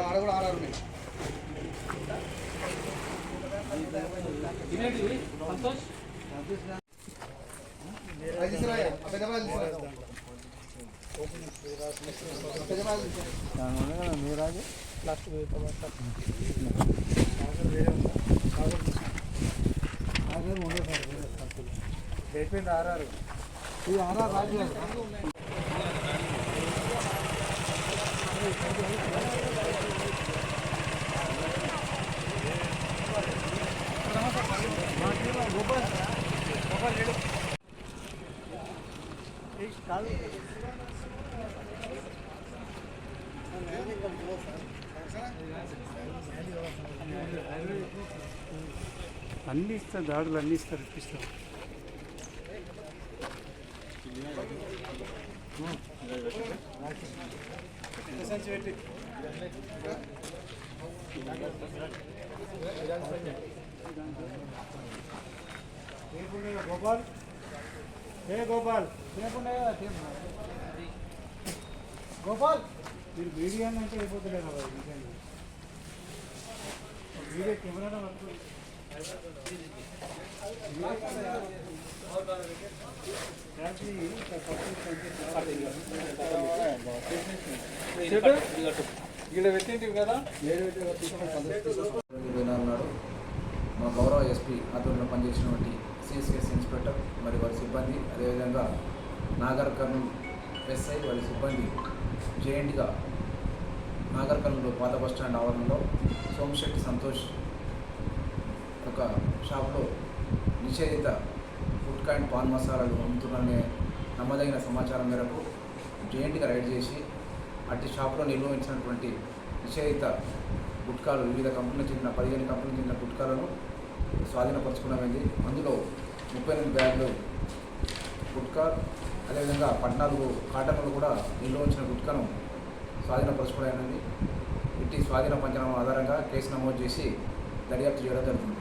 ఆడ కూడా ఆడారు మీరు. అది తీసుకురాయ్యా, ఆ పెద్ద బాగా తీసుకురా. పెద్ద బాగా తీసుకురా. ఇది ఆర్ఆర్ రాజు గారు. అన్ని ఇస్తారు దాడులు అన్ని ఇస్తారు ఇప్పిస్తాం. గోపాల్ ఏ గోపాల్? గోపాల్? మీరు వీడియో అంటే అయిపోతలేదు వీడియో కెమెరా ఇక్కడ పెట్టింటివి కదా? గౌరవ ఎస్పీ ఆధ్వర్యంలో పనిచేసినటువంటి సిఎస్ఎస్ ఇన్స్పెక్టర్ మరి వారి సిబ్బంది అదేవిధంగా నాగర్ కర్నూలు ఎస్ఐ వారి సిబ్బంది జేఎంట్గా నాగర్ కర్నూలు పాత బస్టాండ్ ఆవరణలో సోమశెట్టి సంతోష్ ఒక షాప్లో నిషేధిత ఫుడ్ అండ్ పాన్ మసాలాలు అమ్ముతున్నారనే నమ్మదగిన సమాచారం మేరకు జైంట్గా రైడ్ చేసి అట్టి షాప్లో నిర్వహించినటువంటి నిషేధిత గుట్కాలు వివిధ కంపెనీలకు చెందిన పదిహేను కంపెనీలకు చెందిన గుట్కాలను స్వాధీనపరచుకున్నామైంది అందులో ముప్పై ఎనిమిది బ్యాగులు గుట్కా అదేవిధంగా పద్నాలుగు కాటన్లు కూడా నిల్వ ఉంచిన గుట్కాను స్వాధీనపరచుకోవడానికి ఇట్టి స్వాధీన పంచనామా ఆధారంగా కేసు నమోదు చేసి దర్యాప్తు చేయడం జరుగుతుంది.